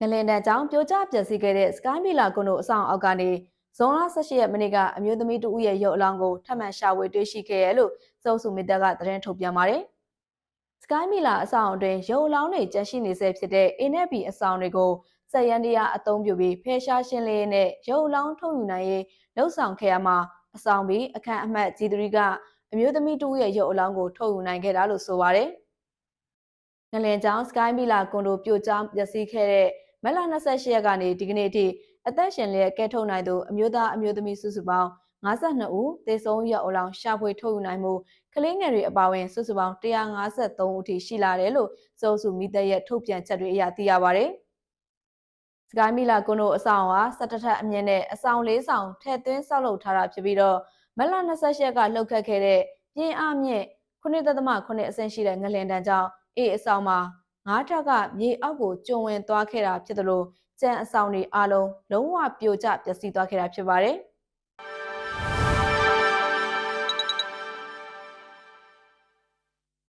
ငလင်တန်းကြောင့်ပြိုကျပျက်စီးခဲ့တဲ့ Sky Mila ကွန်ဒိုအဆောင်အောက်ကနေဇွန်လ18ရက်မနေ့ကအမျိုးသမီးတူဦးရဲ့ရုပ်အလောင်းကိုထပ်မံရှာဖွေတွေ့ရှိခဲ့ရလို့စုံစုမီတပ်ကသတင်းထုတ်ပြန်ပါတယ်။ Sky Mila အဆောင်အတွင်းရုပ်အလောင်းတွေကျန်ရှိနေဆဲဖြစ်တဲ့ A နဲ့ B အဆောင်တွေကိုစက်ရန်တရားအသုံးပြုပြီးဖယ်ရှားရှင်းလင်းနဲ့ရုပ်အလောင်းထုတ်ယူနိုင်ရေးလှုပ်ဆောင်ခဲ့ရမှာအဆောင်ပြီးအခန့်အမှတ်ကြီးသူကအမျိုးသမီးတူရဲ့ရုပ်အလောင်းကိုထုတ်ယူနိုင်ခဲ့တာလို့ဆိုပါတယ်။ငလင်ကျောင်း Sky Mila ကွန်ဒိုပြိုကျပျက်စီးခဲ့တဲ့ မက်လ28ရက်ကနေဒီကနေ့အထိအသက်ရှင်လျက်ကဲထုတ်နိုင်သူအမျိုးသားအမျိုးသမီးစုစုပေါင်း52ဦးသေဆုံးရအလောင်းရှာဖွေထုတ်ယူနိုင်မှုကလေးငယ်တွေအပါအဝင်စုစုပေါင်း153ဦးထိရှိလာတယ်လို့စုံစုမိသက်ရဲ့ထုတ်ပြန်ချက်တွေအရသိရပါဗျ။စကိုင်းမီလာကွန်တို့အဆောင်ဟာ17ထပ်အမြင့်နဲ့အဆောင်၄ဆောင်ထည့်သွင်းဆောက်လုပ်ထားတာဖြစ်ပြီးတော့မက်လ28ရက်ကလှုပ်ခတ်ခဲ့တဲ့ပြင်းအားမြင့်9.8အဆင့်ရှိတဲ့ငလင်တန်းကြောင့်အေးအဆောင်မှာ ငါးထပ်ကမြေအောက်ကိုကျုံဝင်သွားခဲ့တာဖြစ်သလိုကြံအဆောင်တွေအလုံးလုံးဝပြိုကျပျက်စီးသွားခဲ့တာဖြစ်ပါတယ်။